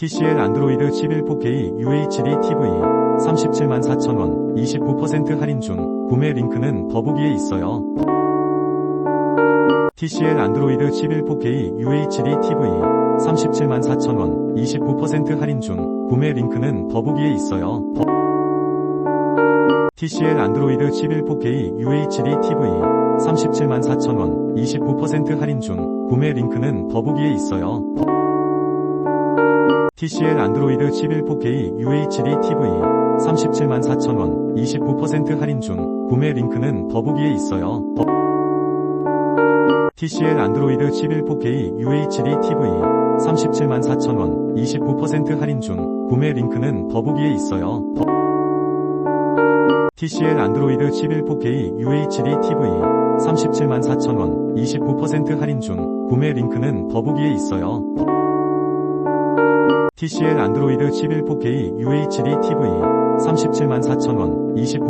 TCL 안드로이드 11 4K UHD TV 37만 4천원 29% 할인 중 구매 링크는 더보기에 있어요. TCL 안드로이드 11 4K UHD TV 37만 4천원 29% 할인 중 구매 링크는 더보기에 있어요. 더- TCL 안드로이드 11 4K UHD TV 37만 4천원 29% 할인 중 구매 링크는 더보기에 있어요. TCL 안드로이드 11 4K UHD TV 37만 4천원 29% 할인 중 구매 링크는 더보기에 있어요. 더- TCL 안드로이드 11 4K UHD TV 37만 4천원 29% 할인 중 구매 링크는 더보기에 있어요. 더- TCL 안드로이드 11 4K UHD TV 37만 4천원 29% 할인 중 구매 링크는 더보기에 있어요. TCL 안드로이드 11 4K UHD TV 37만 4천원 29